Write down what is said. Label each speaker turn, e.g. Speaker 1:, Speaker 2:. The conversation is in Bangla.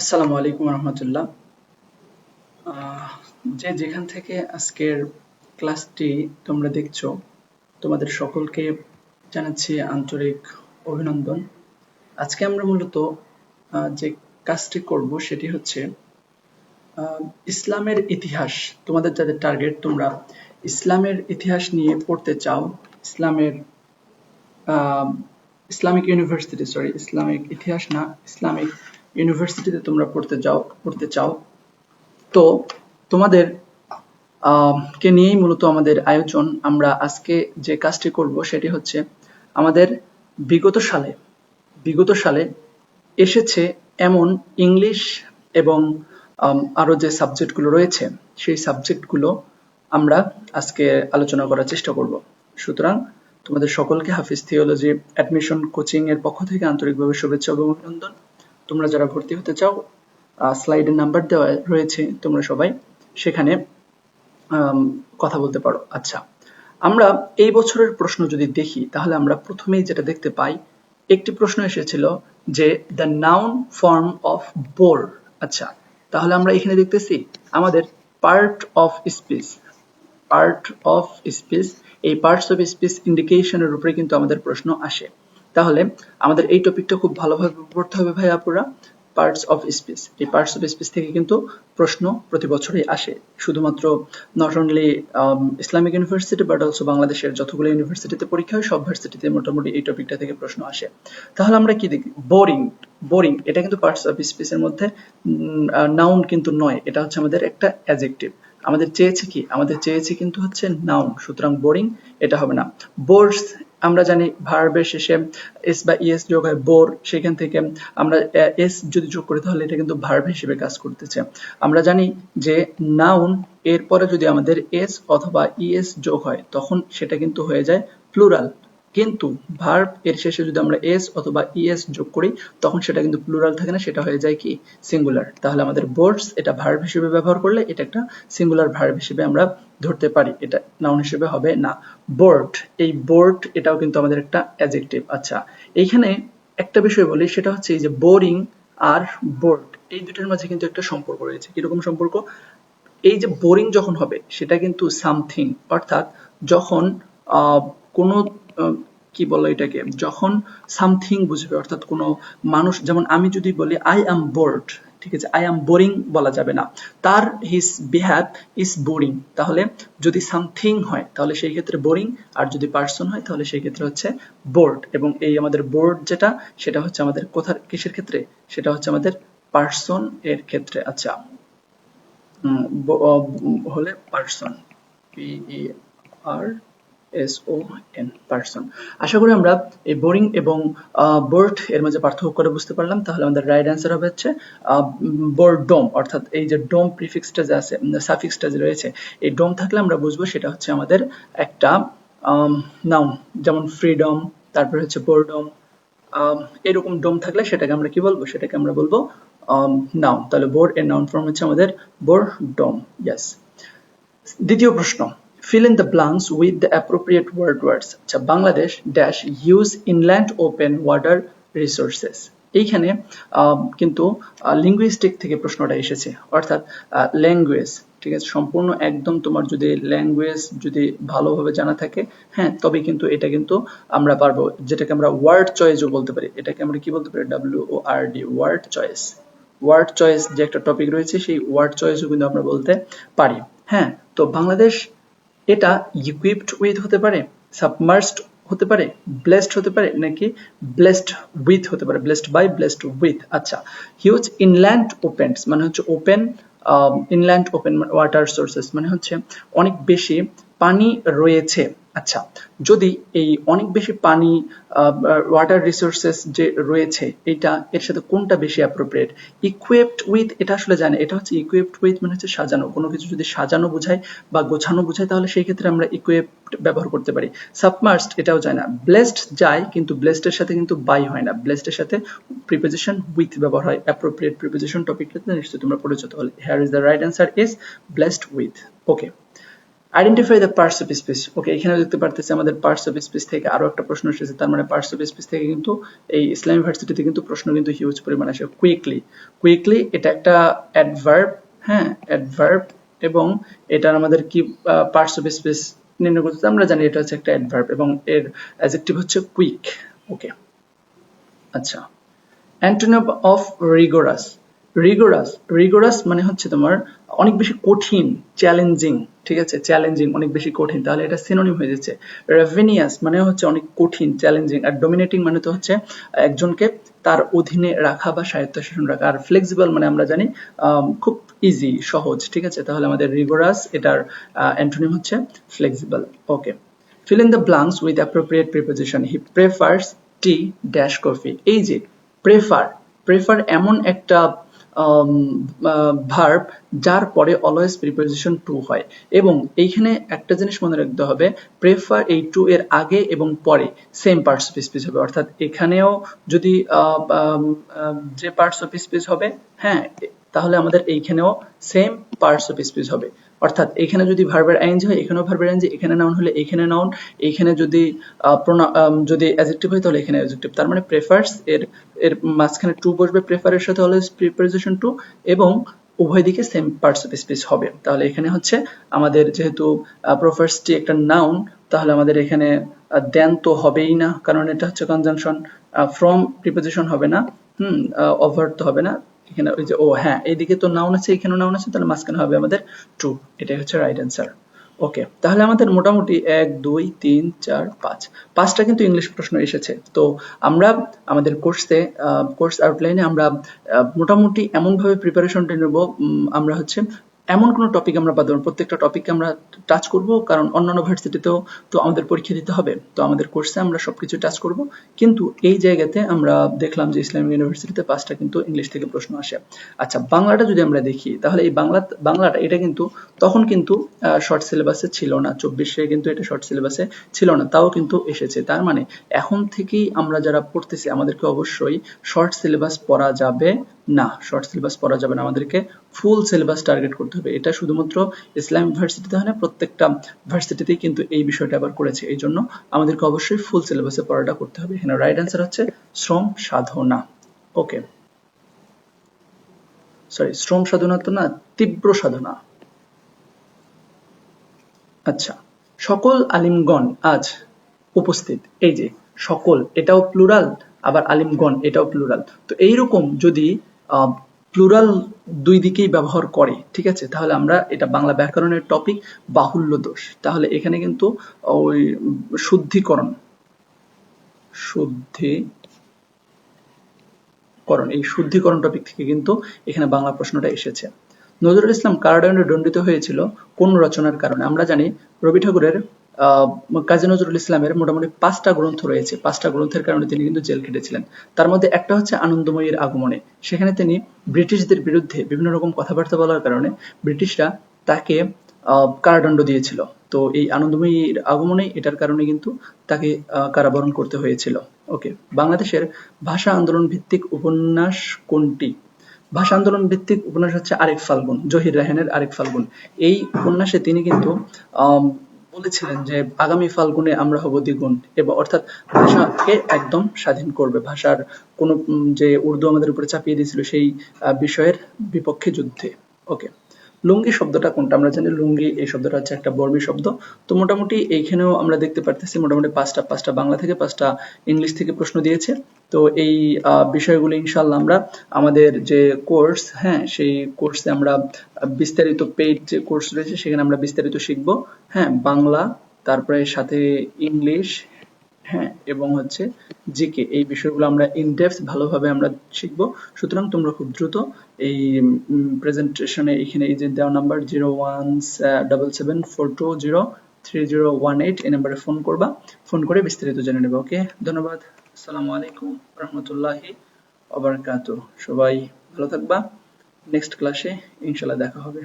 Speaker 1: আসসালামু আলাইকুম রহমতুল্লাহ। যে যেখান থেকে আজকের ক্লাসটি তোমরা দেখছ, তোমাদের সকলকে জানাচ্ছি আন্তরিক অভিনন্দন। আজকে আমরা মূলত যে কাজটি করব সেটি হচ্ছে ইসলামের ইতিহাস। তোমাদের যাদের টার্গেট তোমরা ইসলামের ইতিহাস নিয়ে পড়তে চাও, ইসলামের ইসলামিক ইউনিভার্সিটি সরি ইসলামিক ইতিহাস না, ইসলামিক ইউনিভার্সিটিতে তোমরা পড়তে যাও, পড়তে চাও। তো তোমাদের কে নিয়েই মূলত আমাদের আয়োজন, আমরা আজকে যে কাজটি করব সেটি হচ্ছে আমাদের বিগত সালে বিগত সালে এসেছে এমন ইংলিশ এবং আরও যে সাবজেক্টগুলো রয়েছে, সেই সাবজেক্টগুলো আমরা আজকে আলোচনা করার চেষ্টা করব। সুতরাং তোমাদের সকলকে হাফিজ থিওলজি অ্যাডমিশন কোচিং এর পক্ষ থেকে আন্তরিকভাবে শুভেচ্ছা এবং অভিনন্দন। তোমরা যারা ভর্তি হতে চাও স্লাইডের নাম্বার দেওয়া রয়েছে, তোমরা সবাই সেখানে কথা বলতে পারো। আচ্ছা আমরা এই বছরের প্রশ্ন যদি দেখি, তাহলে আমরা প্রথমেই যেটা দেখতে পাই, একটি প্রশ্ন এসেছিল যে the noun form of bore আচ্ছা তাহলে আমরা এখানে দেখতেছি আমাদের part of speech part of speech এই পার্টস অফ স্পিচ ইন্ডিকেশনের উপরে কিন্তু আমাদের প্রশ্ন আসে। তাহলে আমাদের এই টপিকটা খুব ভালোভাবে পড়তে হবে ভাই আপুরা। পার্টস অফ স্পিচ এই পার্টস অফ স্পিচ থেকে কিন্তু প্রশ্ন প্রতি বছরই আসে। শুধুমাত্র not only Islamic university but also বাংলাদেশের যতগুলো ইউনিভার্সিটিতে পরীক্ষা হয়, সব ভার্সিটিতে মোটামুটি এই টপিকটা থেকে প্রশ্ন আসে। তাহলে আমরা কি দেখি? বোরিং বোরিং এটা কিন্তু পার্টস অফ স্পিচের মধ্যে নাউন কিন্তু নয়, এটা হচ্ছে আমাদের একটা অ্যাজেক্টিভ আমাদের চেয়েছে কি? আমাদের চেয়েছে কিন্তু হচ্ছে নাউন সুতরাং বোরিং এটা হবে না। বোর্ডস আমরা জানি ভার্বের শেষে এস বা ইএস যোগ হয় বোর, সেখান থেকে আমরা এস যদি যোগ করি তাহলে এটা কিন্তু ভার্ব হিসেবে কাজ করতেছে। আমরা জানি যে নাউন এরপরে যদি আমাদের এস অথবা ইএস যোগ হয়, তখন সেটা কিন্তু হয়ে যায় প্লুরাল কিন্তু ভার্ব এর শেষে যদি আমরা এস অথবা ইএস যোগ করি, তখন সেটা কিন্তু প্লুরাল থাকে না, সেটা হয়ে যায় কি? সিঙ্গুলার তাহলে আমাদের বোর্ডস এটা ভার্ব হিসেবে ব্যবহার করলে এটা একটা সিঙ্গুলার ভার্ব হিসেবে আমরা ধরতে পারি। এটা নাউন হিসেবে হবে না। বোর্ড এই বোর্ড এটাও কিন্তু আমাদের একটা অ্যাজেক্টিভ আচ্ছা এইখানে একটা বিষয় বলি, সেটা হচ্ছে এই যে বোরিং আর বোর্ড এই দুটোর মাঝে কিন্তু একটা সম্পর্ক রয়েছে। কীরকম সম্পর্ক? এই যে বোরিং যখন হবে, সেটা কিন্তু সামথিং অর্থাৎ যখন কোনো কি বলো এটাকে? যখন সামথিং বুঝবে, অর্থাৎ কোনো মানুষ, যেমন আমি যদি বলি আই এম বোর্ড ঠিক আছে? আই এম বোরিং বলা যাবে না। তার হিস বিহেভ ইজ বোরিং তাহলে যদি সামথিং হয়, তাহলে সেই ক্ষেত্রে বোরিং আর যদি পার্সন হয়, তাহলে সেই ক্ষেত্রে হচ্ছে বোর্ড এবং এই আমাদের বোর্ড যেটা, সেটা হচ্ছে আমাদের কোথার, কিসের ক্ষেত্রে? সেটা হচ্ছে আমাদের পার্সন এর ক্ষেত্রে। আচ্ছা হলে person P R S O N person আশা করি আমরা এই বোরিং এবং বোর্ড এর মাঝে পার্থক্য করে বুঝতে পারলাম। তাহলে আমাদের রাইট অ্যান্সার হবে হচ্ছে ডোম অর্থাৎ এই যে ডোম প্রিফিক্সটা যে আছে সাফিক্সটা যে রয়েছে, এই ডোম থাকলে আমরা বুঝব সেটা হচ্ছে আমাদের একটা নাউন যেমন ফ্রিডম তারপরে হচ্ছে বোরডম এরকম ডোম থাকলে সেটাকে আমরা কি বলব? সেটাকে আমরা বলব নাউন তাহলে বোর্ড এর নাউন ফর্ম হচ্ছে আমাদের বোর ডোম ইয়াস দ্বিতীয় প্রশ্ন। Fill in the blanks with the appropriate word words আচ্ছা Bangladesh dash use inland open water resources এইখানে কিন্তু লিঙ্গুইস্টিক থেকে প্রশ্নটা এসেছে। অর্থাৎ ল্যাঙ্গুয়েজ ঠিক আছে? সম্পূর্ণ একদম তোমার যদি ল্যাঙ্গুয়েজ যদি ভালোভাবে জানা থাকে হ্যাঁ তবে কিন্তু এটা কিন্তু আমরা পারব। যেটাকে আমরা ওয়ার্ড চয়েসও বলতে পারি। এটাকে আমরা কি বলতে পারি? W O R D word choice word choice যে একটা টপিক রয়েছে, সেই ওয়ার্ড চয়েসও কিন্তু আমরা বলতে পারি। হ্যাঁ তো বাংলাদেশ এটা ইকুইপড উইথ হতে পারে সাবমার্সড হতে পারে ব্লেসড হতে পারে, নাকি ব্লেসড উইথ হতে পারে ব্লেসড বাই ব্লেসড উইথ আচ্ছা হিউজ ইনল্যান্ড ওপেন্স মানে হচ্ছে open inland open water sources মানে হচ্ছে অনেক বেশি পানি রয়েছে। আচ্ছা যদি এই অনেক বেশি পানি ওয়াটার রিসোর্সেস যে রয়েছে, এটা এর সাথে কোনটা বেশি অ্যাপ্রোপ্রিয়েট ইকুইপড উইথ এটা আসলে জানে, এটা হচ্ছে ইকুইপড উইথ মানে হচ্ছে সাজানো। কোনো কিছু যদি সাজানো বোঝায় বা গোছানো বোঝায়, তাহলে সেই ক্ষেত্রে আমরা ইকুইপড ব্যবহার করতে পারি। সাবমার্সড এটাও যায় না। ব্লেসড যায়, কিন্তু ব্লেসডের সাথে কিন্তু বাই হয় না। ব্লেসডের সাথে প্রিপোজিশন উইথ ব্যবহার হয়। অ্যাপ্রোপ্রিয়েট প্রিপোজিশন টপিকটাতে নিশ্চয়ই তোমরা পরিচিত হলে here is the right answer is blessed with okay identify the parts of speech okay এখানে দেখতে পারতেছি আমাদের পার্টস অফ স্পিচ থেকে আরও একটা প্রশ্ন এসেছে, তার মানে পার্টস অফ স্পিচ থেকে কিন্তু এই ইসলাম ইউনিভার্সিটিতে কিন্তু প্রশ্ন কিন্তু হিউজ পরিমাণে আসে কুইকলি কুইকলি এটা একটা অ্যাডভার্ব হ্যাঁ অ্যাডভার্ব এবং এটার আমাদের কি পার্টস অফ স্পিচ নির্ণয় করতে আমরা জানি এটা হচ্ছে একটা অ্যাডভার্ব এবং এর অ্যাডজেক্টিভ হচ্ছে কুইক ওকে আচ্ছা antonym of rigorous rigorous rigorous মানে হচ্ছে তোমার অনেক বেশি কঠিন চ্যালেঞ্জিং ঠিক আছে? চ্যালেঞ্জিং অনেক বেশি কঠিন। তাহলে এটা সিনোনিম হয়ে যাচ্ছে। রেভেনিয়াস মানে হচ্ছে অনেক কঠিন চ্যালেঞ্জিং আর ডোমিনেটিং মানে তো হচ্ছে একজনকে তার অধীনে রাখা বা স্বায়ত্তশাসন রাখা। আর ফ্লেক্সিবল মানে আমরা জানি খুব ইজি সহজ, ঠিক আছে? তাহলে আমাদের রিগোরাস এটার অ্যান্টোনিম হচ্ছে flexible okay fill in the blanks with appropriate preposition. He prefers tea dash coffee. এই যে, prefer prefer এমন একটা ভার্ব যার পরে অলওয়েজ প্রিপোজিশন টু হয়। এবং এইখানে একটা জিনিস মনে রাখতে হবে প্রেফার এই টু এর আগে এবং পরে সেম পার্টস অফ স্পিচ হবে। অর্থাৎ এখানেও যদি যে পার্টস অফ স্পিচ হবে হ্যাঁ তাহলে আমাদের এইখানেও সেম পার্টস অফ স্পিচ হবে। অর্থাৎ এখানে যদি ভার্বের আইনজি হয়, এখানেও ভার্বের আইনজি এখানে নাউন হলে এখানে নাউন এখানে যদি যদি অ্যাডজেক্টিভ হয় তাহলে এখানে অ্যাডজেক্টিভ তার মানে প্রেফার্স এর এর মাঝখানে টু বসবে প্রেফারের সাথে অলওয়েজ প্রিপোজিশন টু এবং উভয় দিকে সেম পার্টস অফ স্পিচ হবে। তাহলে এখানে হচ্ছে আমাদের যেহেতু প্রফার্সটি একটা নাউন তাহলে আমাদের এখানে দেন তো হবেই না, কারণ এটা হচ্ছে কনজাংশন ফ্রম প্রিপোজিশন হবে না, হুম ওভার তো হবে না। এখানে ওই যে, ও হ্যাঁ এইদিকে তো নাউন আছে এখানে নাউন আছে, তাহলে মাঝখানে হবে আমাদের ট্রু এটাই হচ্ছে রাইট অ্যান্সার ওকে তাহলে আমাদের মোটামুটি এক, দুই, তিন, চার, পাঁচ। পাঁচটা কিন্তু ইংলিশ প্রশ্ন এসেছে। তো আমরা আমাদের কোর্সে কোর্স আউটলাইনে আমরা মোটামুটি এমনভাবে প্রিপারেশনটা নেব আমরা হচ্ছে এমন কোনো টপিক আমরা বাদ দেবো প্রত্যেকটা টপিককে আমরা টাচ করব, কারণ অন্যান্য ভার্সিটিতেও তো আমাদের পরীক্ষা দিতে হবে। তো আমাদের কোর্সে আমরা সবকিছু টাচ করব। কিন্তু এই জায়গাতে আমরা দেখলাম যে ইসলামিক ইউনিভার্সিটিতে পাঁচটা কিন্তু ইংলিশ থেকে প্রশ্ন আসে। আচ্ছা বাংলাটা যদি আমরা দেখি, তাহলে এই বাংলা, বাংলাটা এটা কিন্তু, তখন কিন্তু শর্ট সিলেবাসে ছিল না। চব্বিশে কিন্তু এটা শর্ট সিলেবাসে ছিল না। তাও কিন্তু এসেছে। তার মানে এখন থেকেই আমরা যারা পড়তেছি, আমাদেরকে অবশ্যই শর্ট সিলেবাস পড়া যাবে। না শর্ট সিলেবাস পড়া যাবে না। আমাদেরকে ফুল সিলেবাস টার্গেট করতে হবে। এটা শুধুমাত্র ইসলাম ইউনিভার্সিটিতে হয় না, প্রত্যেকটা ভার্সিটিতেই কিন্তু এই বিষয়টা আবার করেছে। এই জন্য আমাদেরকে অবশ্যই ফুল সিলেবাসে পড়াটা করতে হবে। এখানে রাইট অ্যান্সার হচ্ছে শ্রম সাধনা। ওকে সরি শ্রম সাধনা তো না, তীব্র সাধনা। আচ্ছা সকল আলিমগণ আজ উপস্থিত। এই যে, সকল, এটাও প্লুরাল আবার আলিমগণ, এটাও প্লুরাল তো এইরকম যদি প্লুরাল দুই দিকেই ব্যবহার করে, ঠিক আছে? তাহলে আমরা এটা বাংলা ব্যাকরণের টপিক বাহুল্য দোষ। তাহলে এখানে কিন্তু ওই শুদ্ধিকরণ শুদ্ধি করণ এই শুদ্ধিকরণ টপিক থেকে কিন্তু এখানে বাংলা প্রশ্নটা এসেছে। নজরুল ইসলাম কারাদণ্ডে দণ্ডিত হয়েছিল কোন রচনার কারণে? আমরা জানি রবি ঠাকুরের কাজী নজরুল ইসলামের মোটামুটি পাঁচটা গ্রন্থ রয়েছে। পাঁচটা গ্রন্থের কারণে তিনি কিন্তু জেল কেটেছিলেন তার মধ্যে একটা হচ্ছে আনন্দময়ীর আগমনে। সেখানে তিনি ব্রিটিশদের বিরুদ্ধে বিভিন্ন রকম কথাবার্তা বলার কারণে ব্রিটিশরা তাকে কারাদণ্ড দিয়েছিল। তো এই আনন্দময়ীর আগমনে এটার কারণে কিন্তু তাকে কারাবরণ করতে হয়েছিল। ওকে বাংলাদেশের ভাষা আন্দোলন ভিত্তিক উপন্যাস কোনটি? ভাষা আন্দোলন ভিত্তিক উপন্যাস হচ্ছে আরেক ফাল্গুন, জহির রাহানের আরেক ফাল্গুন। এই উপন্যাসে তিনি কিন্তু বলেছিলেন যে, আগামী ফাল্গুনে আমরা হব দ্বিগুণ। এবং অর্থাৎ ভাষাকে একদম স্বাধীন করবে। ভাষার কোন যে উর্দু আমাদের উপরে চাপিয়ে দিয়েছিল সেই বিষয়ের বিপক্ষে যুদ্ধে। ওকে লুঙ্গি শব্দটা কোনটা? আমরা জানি লুঙ্গি, এই শব্দটা হচ্ছে একটা বর্মী শব্দ। তো মোটামুটি এইখানেও আমরা দেখতে পারতেছি মোটামুটি পাঁচটা পাঁচটা বাংলা থেকে পাঁচটা ইংলিশ থেকে প্রশ্ন দিয়েছে। তো এই বিষয়গুলো ইনশাল্লাহ আমরা আমাদের যে কোর্স হ্যাঁ সেই কোর্সে আমরা বিস্তারিত পেইড যে কোর্স রয়েছে, সেখানে আমরা বিস্তারিত শিখব। হ্যাঁ বাংলা, তারপরে সাথে ইংলিশ হ্যাঁ এবং হচ্ছে জিকে এই বিষয়গুলো আমরা ইন ডেপথ ভালোভাবে আমরা শিখব। সুতরাং তোমরা খুব দ্রুত এই প্রেজেন্টেশনে এখানে এই যে দেওয়া number zero one double seven four two zero three zero one eight এই নাম্বারে ফোন করবা। ফোন করে বিস্তারিত জেনে নেবে ওকে ধন্যবাদ। আসসালামু আলাইকুম রহমতুল্লাহি অবরাকাতু সবাই ভালো থাকবা। নেক্সট ক্লাসে ইনশাল্লাহ দেখা হবে।